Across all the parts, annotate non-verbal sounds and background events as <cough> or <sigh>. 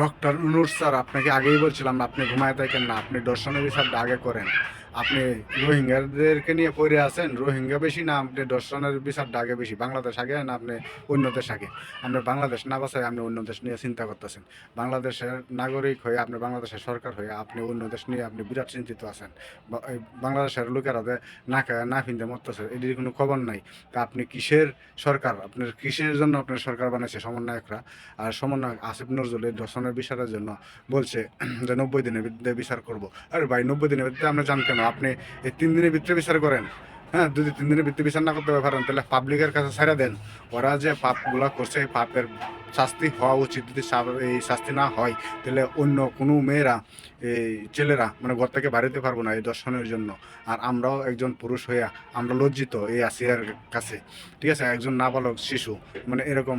Doctor অনুর sir, আপনাকে আগেই বলছিলাম, আপনি ঘুমায় থাকেন না, আপনি দর্শনের বিচারটা আগে করেন। আপনি রোহিঙ্গাদেরকে নিয়ে পড়ে আছেন, রোহিঙ্গা বেশি না, আপনি দর্শনের বিচারটা আগে বেশি, বাংলাদেশ আগে না আপনি অন্য দেশ আগে? আপনি বাংলাদেশ না বাসায় আপনি অন্য দেশ নিয়ে চিন্তা করতেছেন। বাংলাদেশের নাগরিক হয়ে আপনি বাংলাদেশের সরকার হয়ে আপনি অন্য দেশ নিয়ে আপনি বিরাট চিন্তিত আছেন। বাংলাদেশের লোকেরা না না ফিনতে মরতেছে, এটির কোনো খবর নাই। তা আপনি কিসের সরকার? আপনার কিসের জন্য আপনার সরকার বানাইছে সমন্বয়করা? আর সমন্বয়ক আসিফ নজরুল এই দর্শনের বিচারের জন্য বলছে যে নব্বই দিনের বিচার করব। আরে ভাই, নব্বই দিনের ভিত্তিতে আপনি জান কেন আপনি এই তিন দিনের ভিতরে বিচার করেন। হ্যাঁ যদি তিন দিনের ভিত্তি বিচার না করতে পারেন, তাহলে পাবলিকের কাছে ছেড়ে দেন। ওরা যে পাপগুলো করছে, এই পাপের শাস্তি হওয়া উচিত। যদি এই শাস্তি না হয়, তাহলে অন্য কোনো মেয়েরা, এই ছেলেরা মানে ঘর থেকে বাড়িতে পারব না এই দর্শনের জন্য। আর আমরাও একজন পুরুষ হইয়া আমরা লজ্জিত এই আসিয়ার কাছে। ঠিক আছে? একজন নাবালক শিশু। মানে এরকম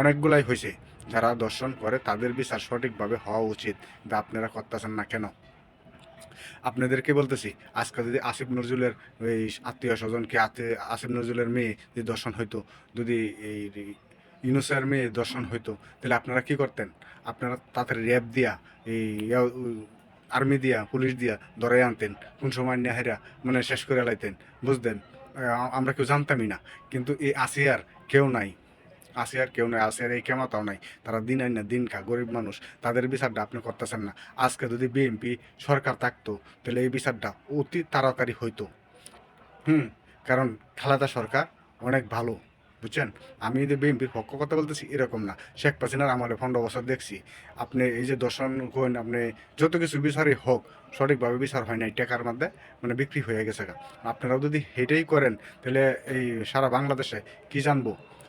অনেকগুলাই হয়েছে যারা দর্শন করে, তাদের বিচার সঠিকভাবে হওয়া উচিত। আপনারা করতেছেন না কেন? আপনাদেরকে বলতেছি, আজকে যদি আসিফ নজরুলের ওই আত্মীয় স্বজনকে আসিফ নজরুলের মেয়ে যদি দর্শন হইতো, যদি এই ইউনুসের মেয়ে দর্শন হইতো, তাহলে আপনারা কি করতেন? আপনারা তাদের র্যাব দিয়া, এই আর্মি দিয়া, পুলিশ দিয়া ধরে আনতেন, কোন সময় নেহেরা মানে শেষ করে লাইতেন, বুঝতেন? আমরা কেউ জানতামই না। কিন্তু এই আসিয়ার কেউ নাই। আসিয়ার কেউ নাই আসিয়ার এই ক্ষমতাও নাই। তারা দিন আই না দিন খা, গরিব মানুষ। তাদের বিচারটা আপনি করতেছেন না। আজকে যদি বিএনপি সরকার থাকতো, তাহলে এই বিচারটা অতি তাড়াতাড়ি হইতো। হুম, কারণ খালেদা সরকার অনেক ভালো, বুঝছেন? আমি যদি বিএনপির পক্ষ কথা বলতেছি, এরকম না। শেখ হাসিনার আমলে পনেরো বছর দেখছি। আপনি এই যে দর্শন করেন, আপনি যত কিছু বিচারই হোক, সঠিকভাবে বিচার হয় নাই, টাকার মধ্যে মানে বিক্রি হয়ে গেছে আপনারাও যদি হেঁটেই করেন, তাহলে এই সারা বাংলাদেশে কি জানব?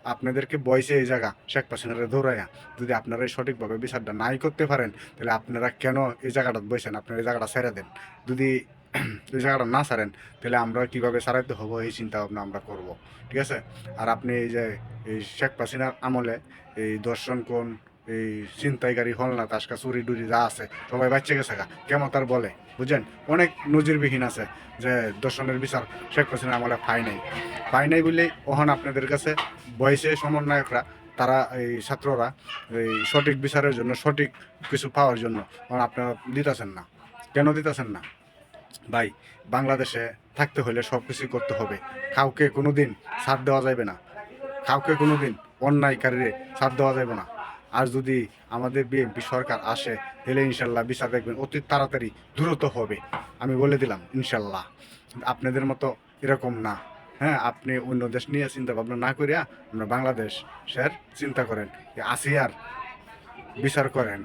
আপনাদেরকে বয়সে এই জায়গা শেখ হাসিনারে ধরাইয়া যদি আপনারা সঠিকভাবে বিচারটা নাই করতে পারেন, তাহলে আপনারা কেন এই জায়গাটা বসেন? আপনারা এই জায়গাটা ছেড়ে দেন। যদি <clears throat> এই জায়গাটা না ছাড়েন, তাহলে আমরা কীভাবে সারাইতে হব এই চিন্তা ভাবনা আমরা করব? ঠিক আছে? আর আপনি এই যে এই শেখ হাসিনার আমলে এই দর্শন কোন এই ছিনতাইকারী হলনা তাসকা চুরি ডুরি যা আছে, সবাই বাচ্চা গেছে গা। কেমন তার বলে বুঝছেন অনেক নজিরবিহীন আছে যে দর্শনের বিচার শেখ হাসিনার আমলে পাই নাই। পাই নাই বলে ওখান আপনাদের কাছে বয়সে সমন্বয়করা, তারা এই ছাত্ররা এই সঠিক বিচারের জন্য, সঠিক কিছু পাওয়ার জন্য আপনারা দিতেছেন না। কেন দিতেছেন না? ভাই, বাংলাদেশে থাকতে হলে সব কিছুই করতে হবে। কাউকে কোনো দিন ছাড় দেওয়া যাবে না। কাউকে কোনো দিন অন্যায়কারীরে ছাড় দেওয়া যাবে না। আর যদি আমাদের বিএনপি সরকার আসে, তাহলে ইনশাল্লাহ বিচার দেখবেন অতি তাড়াতাড়ি দ্রুত হবে। আমি বলে দিলাম, ইনশাল্লাহ। আপনাদের মতো এরকম না। হ্যাঁ আপনি অন্য দেশ নিয়ে চিন্তা ভাবনা না করিয়া আমরা বাংলাদেশ স্যার চিন্তা করেন আসিয়ার বিচার করেন।